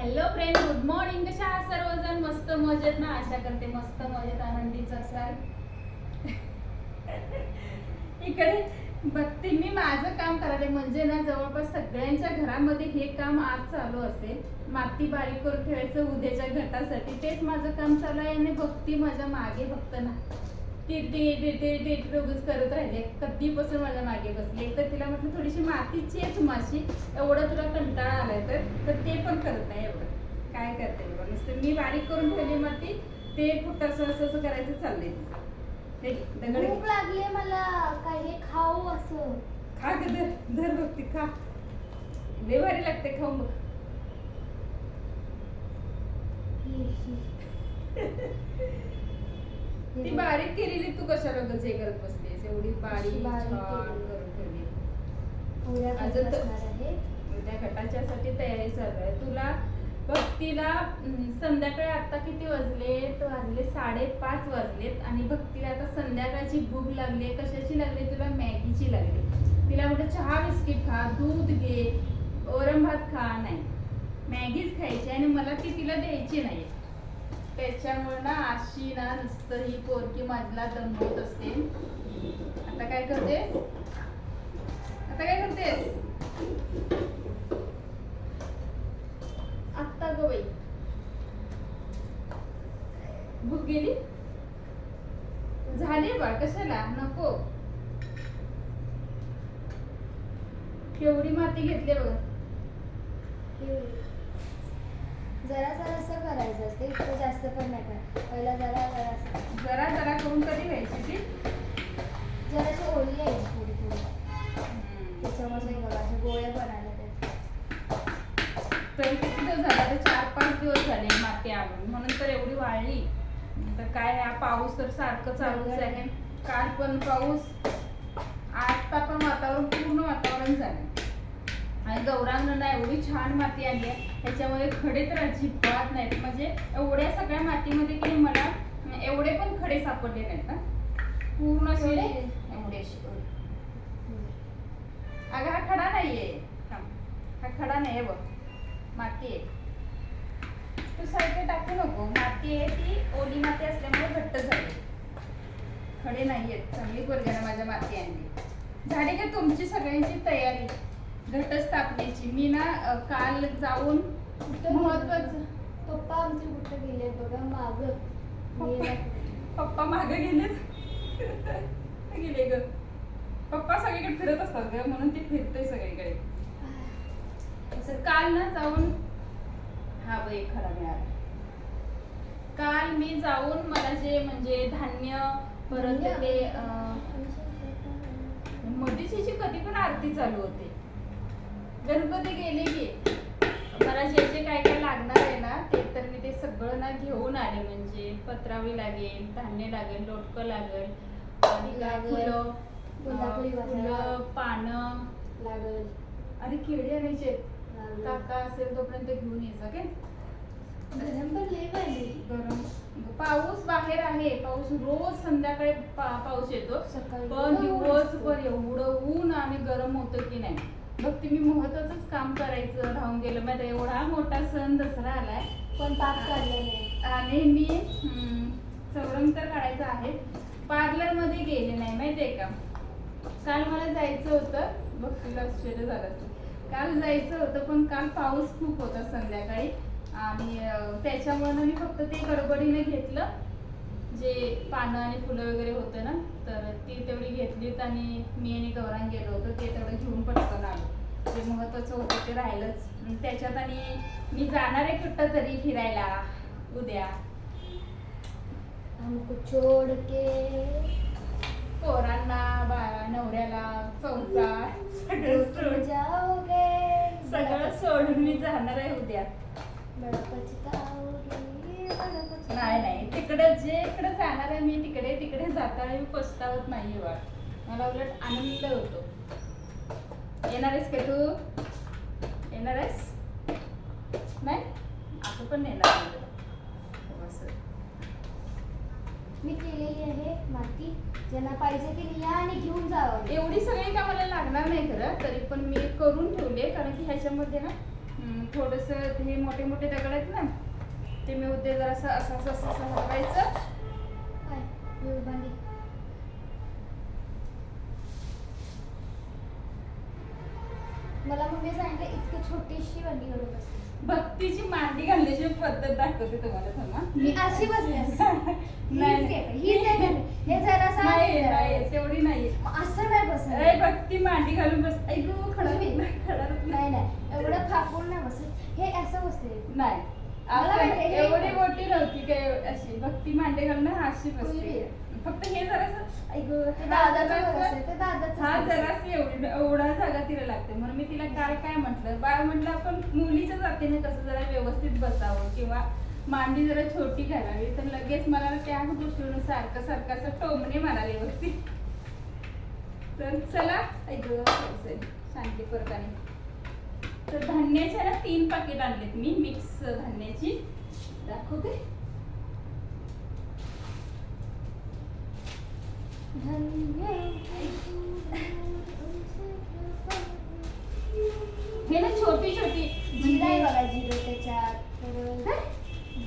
Hello friend good morning कशा आहात सर्वजण? मस्त मजेत ना? आशा करते मस्त मजेत आनंदीच असाल. इकडे बघते मी माझं काम करायला. म्हणजे ना जवळपास सगळ्यांच्या घरामध्ये हे काम आज चालू असेल. माती बारीक करून ठेवायचं उद्याच्या घटासाठी. तेच माझं काम चालू आहे आणि भक्ती माझ्या मागे फक्त ना. ती ती ती ती ती रोगच करत राहिले. कधीपासून माझ्या मागे बसली? तर तिला म्हटलं थोडीशी माती चेच माशी एवढं तुला कंटाळा आलाय तर. तर ते पण करत नाही एवढं. काय करते बघ नुसतं मी बारीक करून ठेवली माती ते फक्त असं असं असं करायचं चाललंय. दगड. भूक लागली मला. काही खाऊ असं. खा ग धर धर बघती खा. लय भारी लागते खाऊन बघ. ती बारीक केलेली तू कशाला गं हे करत बसलीस एवढी बारीक बारीक छान. करून ठेवली. पोळ्या अजून तर- बसणार आहे. त्या घटाच्यासाठी तयारी चालू आहे. तुला भक्तीला अं, संध्याकाळी आता किती वाजलेत? वाजले साडेपाच वाजलेत आणि भक्तीला आता संध्याकाळची भूक लागली आहे. कशाची लागली? तुला मॅगीची लागली तिला म्हटलं चहा बिस्किट खा दूध घे वरण भात खा नाही. मॅगीच खायची आणि मला ती तिला द्यायची नाही त्याच्यामुळे ना अशी ना नुसतं ही पोरकी माझला दमवत असते. आता काय करतेस? आता काय करतेस? आत्ता ग बाई. भूक गेली? झाली बा कशाला? नको. केवढी माती घेतली बघ. हे जरा जरासं करायचं असते इतकं जास्त पण नाही करायचं पहिला जरा जरासं जरा जरा करून कधी व्हायची ती. जराशी ओली आहे थोडी थोडी. त्याच्यामध्ये बघा अशा गोळ्या बनायला त्याच्या तरी किती दिवस झाले? आता चार पाच दिवस झाले माती आणून. म्हणून तर एवढी वाढली तर काय हा पाऊस तर सारखं चालूच आहे. काल पण पाऊस. आता पण वातावरण पूर्ण वातावरण झालं. आणि गौरांगनं ना एवढी छान माती आली आहे ह्याच्यामध्ये खडे तर अजिबात नाहीत. म्हणजे एवढ्या सगळ्या मातीमध्ये की मला एवढे पण खडे सापडले नाहीत हा. पूर्ण असे एवढे? असे. अगं हा खडा नाहीये. हा खडा नाहीये बघ. माती आहे. तू साईडला टाकू नको. माती आहे ती ओली माती असल्यामुळे घट्ट झाली. खडे नाहीयेत. चांगली वर्गाने माझ्या माती आणली. झाली का तुमची सगळ्यांची तयारी? घटस्थापनेची. मी ना अ, काल जाऊन कुठं महत्वाचं पप्पा आमचे कुठं गेले? बघा माग. पप्पा मागे गेलेत गेले ग. पप्पा सगळीकडे फिरत असतात ग म्हणून ते फिरतय सगळीकडे. असं काल ना जाऊन हा बाई खडा मिळाला काल मी जाऊन मला जे म्हणजे धान्य परत ते अं, मधीची कधी पण आरती चालू होते. गणपती गेले की मला जे जे काय काय लागणार आहे ना ते तर मी ते सगळं ना घेऊन आले म्हणजे पत्रावी लागेल धान्य लागेल लोटकं लागेल आणि लागेल. फुलं पानं. लागल. आणि केळी आणायचे. काका असेल तोपर्यंत घेऊन यायचं काय गरम पण गरम. पाऊस बाहेर आहे. पाऊस रोज संध्याकाळी पा- पाऊस येतो. सकाळी पण दिवसभर. एवढं ऊन आणि गरम होतं की नाही. बघ ते मी महत्वाचंच काम करायचं राहून गेलं. माहिती एवढा मोठा सण दसरा आलाय पण पाक काढलं नाही. आणि मी चौरंग तर काढायचं आहे. पार्लरमध्ये गेले नाही माहितीये का? काल मला जायचं होतं. बघ तुला आश्चर्य झालं. काल जायचं होतं पण काल पाऊस खूप होता संध्याकाळी. आणि त्याच्यामुळे मी फक्त ते गडबडीने घेतलं. जे पानं आणि फुलं वगैरे होतं ना तर ती तेवढी घेतलीत आणि मी आणि गौरांग गेलो होतो. ते तेवढं घेऊन पटकन आलो. जे महत्वाचं होतं ते राहिलंच. त्याच्यात आणि मी जाणार आहे कुठं तरी फिरायला उद्या. हमको छोड़ के. पोरांना बाळा नवऱ्याला संसार सगळं सोडून. जाओगे. सगळं सोडून मी जाणार आहे उद्या. नाही नाही. तिकडे जे इकडे जाणार आहे मी तिकडे तिकडे जाताना मी पछतावत नाही बा मला उलट आनंद होतो. येणार आहेस का तू येणार आहेस नाही असं पण येणार. मी केलेली आहे माती ज्यांना पाहिजे ते या आणि घेऊन जावं एवढी सगळी का मला लागणार नाही खरं तरी पण मी करून ठेवले कारण की ह्याच्यामध्ये ना थोडस हे मोठे मोठे दगड आहेत ना ते मी उद्या जरा असं असं असं असं असं हलवायचं काय एवढी भांडी मला मम्मी सांगितलं इतकी छोटीशी भांडी घडून बसते भक्तीची मांडी घालण्याची पद्धत दाखवते तुम्हाला थांबा मी अशी बसले असते. नाही, हीच. आहे. हे जरासं नाही नाही. तेवढी नाही असं नाही अरे बसत भक्ती मांडी घालून बस ऐकू खडा तुम्ही? खडा नाही नाही एवढं फाकून नाही बसत हे असं बसते नाही मला एवढी मोठी नव्हती काय अशी भक्ती मांडे हा अशी कुणी? फक्त हे जरासं हा. जरास एवढी एवढा जागा तिला लागते. म्हणून मी तिला काल काय म्हटलं बाळ म्हटलं आपण मुलीच्या जातीने कसं जरा व्यवस्थित बसावं किंवा मांडी जरा छोटी घालावी? तर लगेच मला त्या गोष्टीवरून सारखं सारखं असं टोमणे म्हणाले व्यवस्थित. तर चला ऐक शांती परकाने तर धान्याच्या ना तीन पाकिट आणलेत मी. मिक्स धान्याची. दाखवते. हे ना छोटी छोटी. जिरा आहे म्हणजे बघा जिरो त्याच्यात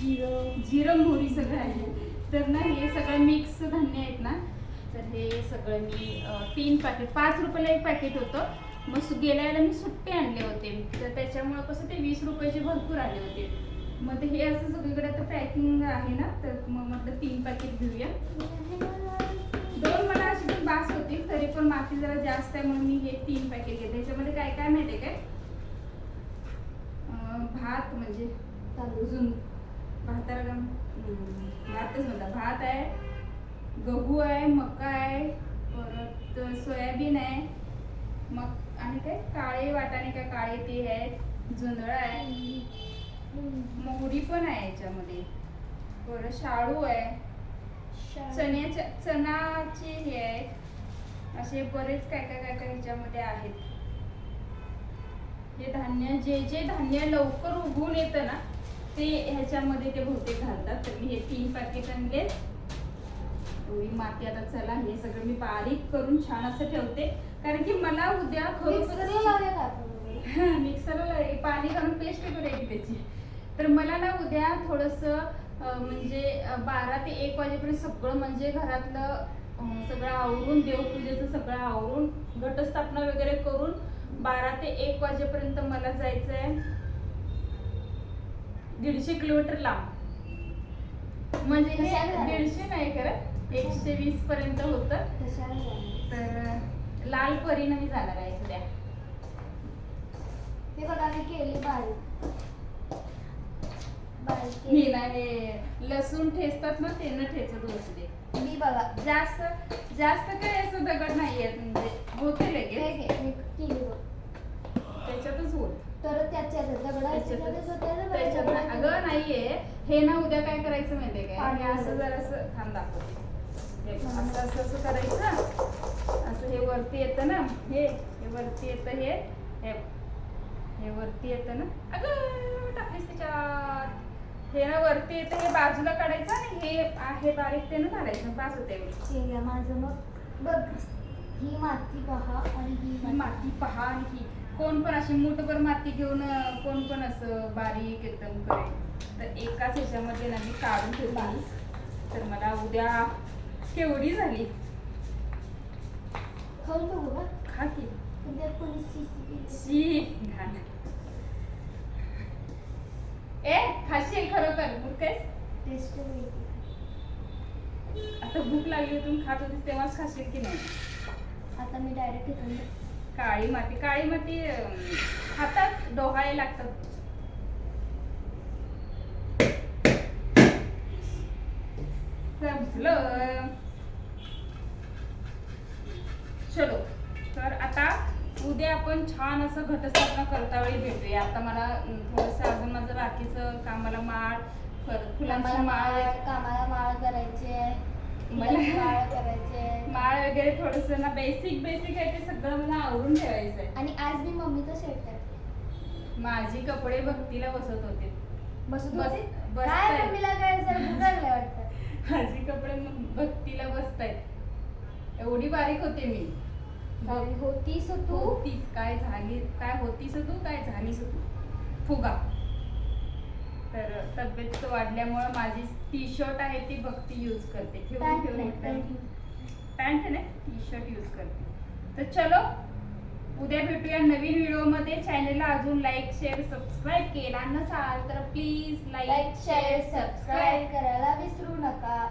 जिरो. जिरं मोहरी सगळं आहे. तर ना हे सगळं मिक्स धान्य आहेत ना. तर हे सगळं मी तीन पॅकेट पाच रुपयाला एक पॅकेट होतं. मग गेल्या वेळेला मी सुट्टे आणले. कसं ते वीस रुपयाचे भरपूर आले होते. मग हे असं सगळीकडे आता पॅकिंग आहे ना तर मग म्हटलं तीन पॅकेट घेऊया. दोन मला अशी पण बास होती तरी पण माती जरा जास्त आहे म्हणून मी हे तीन पॅकेट घेते त्याच्यामध्ये काय काय माहिती आहे काय? भात म्हणजे तांदूळ. अजून भाताला भातच म्हणता भात आहे गहू आहे मका आहे परत सोयाबीन आहे मग आणि काय? काळे वाटाणे काय? काळे ते आहेत. जुंधळ आहे. मोहरी पण आहे याच्यामध्ये. परत शाळू आहे. चण्याच्या चणाचे हे आहेत. असे बरेच काय काय काय काय ह्याच्यामध्ये आहेत. हे धान्य जे जे धान्य लवकर उगवून येतं ना ते ह्याच्यामध्ये ते बहुतेक घालतात. तर मी हे तीन पॅकेट आणले. एवढी माती आता चला हे सगळं मी बारीक करून छान असं ठेवते. कारण की मला उद्या खरोखर आपण? मिक्सरला पाणी घालून पेस्ट करायची त्याची तर मला ना उद्या थोडस म्हणजे बारा ते एक वाजेपर्यंत सगळं म्हणजे घरातलं सगळं आवरून देवपूजेचं सगळं आवरून घटस्थापना वगैरे करून बारा ते एक वाजेपर्यंत मला जायचं आहे दीडशे किलोमीटर लांब म्हणजे हे? दीडशे नाही खरं एकशे वीस पर्यंत होतं? तर लाल परीनं मी जाणार आहे उद्या हे बघा मी केली बारीक. बारीक मी केली. ना हे लसूण ठेचतात ना ते न ठेचत बसले मी बघा. जास्त जास्त काय असं दगड नाहीये म्हणजे होते हे लगेच घे, मी केली बघ. त्याच्यातच होत. तर त्याच्यात दगडाच्या त्याच्यातच दगडाच्या- अगं नाहीये. हे ना उद्या काय करायचं माहितीये काय? हे असं घालायचं. जर असं थांब दाखवते. हे असं असं असं करायचं. असं हे वरती येतं ना. हे हे वरती येतं हे. हे. हे वरती येतं ना? अगं टाकलीस त्याच्यात. हे ना वरती येतं हे बाजूला काढायचं आणि हे आहे बारीक ते ना घालायचं बाज होते घ्या माझं मग. बघ ही माती पहा आणि ही माती पहा आणि ही. कोण पण अशी मुठभर माती घेऊन कोण पण असं बारीक एकदम करेल. तर एकाच ह्याच्यामध्ये ना मी काढून ठेवली. तर मला उद्या केवढी झाली? खाऊन बघू का खा की. शी घाण. ए खाशील खरोखर भूक काय टेस्ट वेगळी. आता भूक लागली होती खात होतीस तेव्हाच खाशील की नाही? आता मी डायरेक्ट घेऊन काळी माती काळी माती खातात डोहाळे लागतात. संपलं. चलो. उद्या आपण छान असं घटस्थापना करता वेळी भेटूया. आता मला थोडंसं अजून माझं बाकीचं कामाला माळ फुलांची माळ. कामाला माळ करायची. आहे मला- माळ करायची. आहे माळ वगैरे थोडस ना बेसिक बेसिक आहे ते सगळं मला आवरून ठेवायचं आहे आणि आज मी मम्मीचा शर्ट करते माझी कपडे भक्तीला बसत होते. बसत बस- होते. काय मम्मीला काय जर भूक लागल्या वाटतं? माझी कपडे भक्तीला बसतायत. एवढी बारीक होते मी. होतीस तू? होतीस काय झाली काय होतीस तू काय झालीस तू? फुगा. तर तब्येत वाढल्यामुळं माझी टी शर्ट आहे ती भक्ती यूज करते. ठेवून पॅन्ट ठेवून. पॅन्ट नाही टी शर्ट यूज करते. तर चलो उद्या भेटूया नवीन व्हिडिओमध्ये. चॅनलला अजून लाईक शेअर सबस्क्राईब केला नसाल तर प्लीज लाईक शेअर सबस्क्राईब करायला विसरू नका.